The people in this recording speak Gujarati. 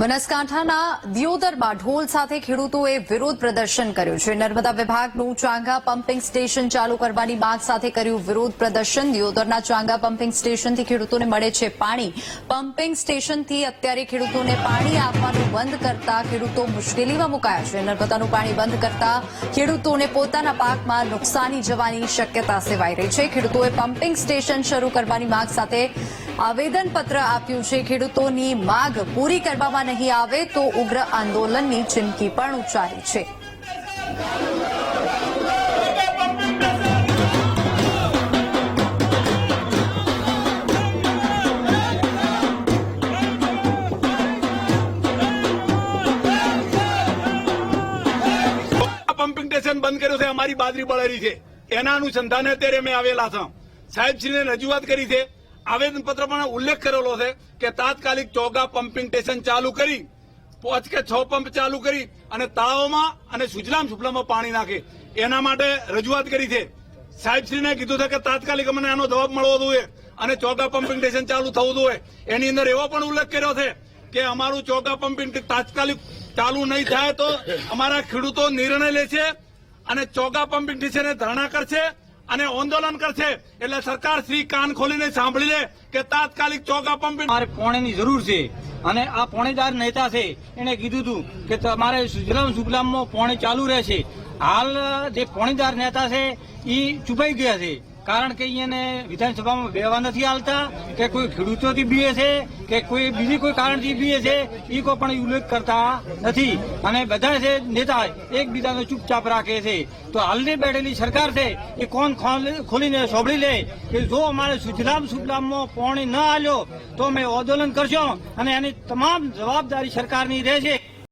બનાસકાંઠાના દિયોદરમાં ઢોલ સાથે ખેડૂતોએ વિરોધ પ્રદર્શન કર્યું છે. નર્મદા વિભાગનું ચાંગા પમ્પિંગ સ્ટેશન ચાલુ કરવાની માંગ સાથે કર્યું વિરોધ પ્રદર્શન. દિયોદરના ચાંગા પમ્પિંગ સ્ટેશનથી ખેડૂતોને મળે છે પાણી. પમ્પિંગ સ્ટેશનથી અત્યારે ખેડૂતોને પાણી આપવાનું બંધ કરતા ખેડૂતો મુશ્કેલીમાં મુકાયા છે. નર્મદાનું પાણી બંધ કરતા ખેડૂતોને પોતાના પાકમાં નુકસાની જવાની શક્યતા સેવાઈ રહી છે. ખેડૂતોએ પમ્પિંગ સ્ટેશન શરૂ કરવાની માંગ સાથે આવેદનપત્ર આપ્યું છે. ખેડૂતોની માંગ પૂરી કરવામાં નહીં આવે તો ઉગ્ર આંદોલનની ચીમકી પણ ઉચ્ચારી છે. પમ્પિંગ સ્ટેશન બંધ કર્યું છે. અમારી બાજરી બળેલી છે. એના અનુસંધાને અત્યારે મેં આવેલા છે. સાહેબશ્રીને રજૂઆત કરી છે. આવેદનપત્ર પણ ઉલ્લેખ કરેલો છે કે તાત્કાલિક ચોગા પમ્પિંગ સ્ટેશન ચાલુ કરી, પાંચ કે છ પંપ ચાલુ કરી અને તળાવોમાં અને સુજલામ સુફલામાં પાણી નાખે. એના માટે રજૂઆત કરી છે. સાહેબશ્રીને કીધું છે કે તાત્કાલિક અમને આનો જવાબ મળવો જોઈએ અને ચોગા પમ્પિંગ સ્ટેશન ચાલુ થવું જોઈએ. એની અંદર એવો પણ ઉલ્લેખ કર્યો છે કે અમારું ચોગા પમ્પિંગ તાત્કાલિક ચાલુ નહીં થાય તો અમારા ખેડૂતો નિર્ણય લેશે અને ચોગા પમ્પિંગ સ્ટેશને ધરણા કરશે અને આંદોલન કરશે. એટલે સરકાર શ્રી કાન ખોલીને સાંભળી લે કે તાત્કાલિક ચોગા પમ્પિંગ મારે પોણેની જરૂર છે. અને આ પોણેદાર નેતા છે. એને કીધું હતું કે તમારે સુજલામ સુજલામમાં પોણે ચાલુ રહેશે. હાલ જે પોણેદાર નેતા છે એ ચૂપાઈ ગયા છે. કારણ કે એને વિધાનસભામાં બેવા નથી હાલતા કે કોઈ ખેડૂતોથી બીએ છે, કે કોઈ બીજી કોઈ કારણથી બીએ છે એ કોઈ પણ ઉલ્લેખ કરતા નથી. અને બધા છે નેતા એકબીજાનો ચૂપચાપ રાખે છે. તો હાલની બેઠેલી સરકાર છે, એ કોણ ખોલ- ખોલીને સોંભળી લે કે જો અમારે સુજલામ સુજલામમાં પાણી ન હાલ્યો તો અમે આંદોલન કરશો. અને એની તમામ જવાબદારી સરકારની રહેશે.